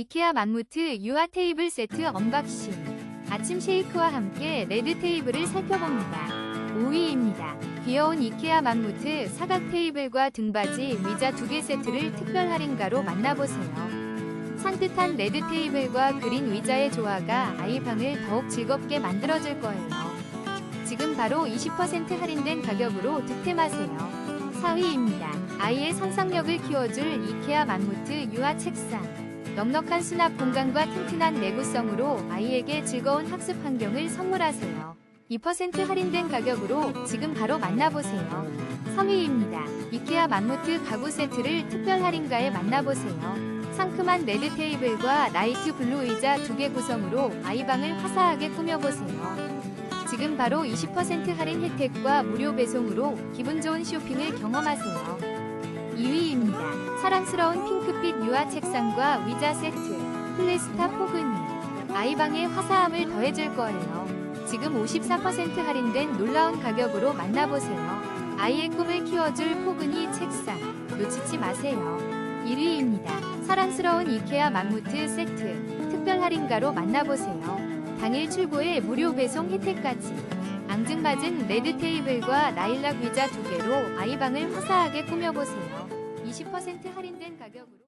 이케아 맘무트 유아 테이블 세트 언박싱. 아침 쉐이크와 함께 레드 테이블을 살펴봅니다. 5위입니다. 귀여운 이케아 맘무트 사각 테이블과 등받이 의자 2개 세트를 특별 할인가로 만나보세요. 산뜻한 레드 테이블과 그린 의자의 조화가 아이 방을 더욱 즐겁게 만들어줄 거예요. 지금 바로 20% 할인된 가격으로 득템하세요. 4위입니다. 아이의 상상력을 키워줄 이케아 맘무트 유아 책상. 넉넉한 수납 공간과 튼튼한 내구성으로 아이에게 즐거운 학습 환경을 선물하세요. 2% 할인된 가격으로 지금 바로 만나보세요. 3위입니다. 이케아 맘무트 가구 세트를 특별 할인가에 만나보세요. 상큼한 레드 테이블과 라이트 블루 의자 2개 구성으로 아이방을 화사하게 꾸며보세요. 지금 바로 20% 할인 혜택과 무료 배송으로 기분 좋은 쇼핑을 경험하세요. 2위입니다. 사랑스러운 핑크빛 유아 책상과 의자 세트, 플레스타 포그니. 아이방의 화사함을 더해줄 거예요. 지금 54% 할인된 놀라운 가격으로 만나보세요. 아이의 꿈을 키워줄 포그니 책상. 놓치지 마세요. 1위입니다. 사랑스러운 이케아 맘무트 세트. 특별 할인가로 만나보세요. 당일 출고에 무료 배송 혜택까지. 앙증맞은 레드 테이블과 라일락 의자 두 개로 아이방을 화사하게 꾸며보세요. 20% 할인된 가격으로.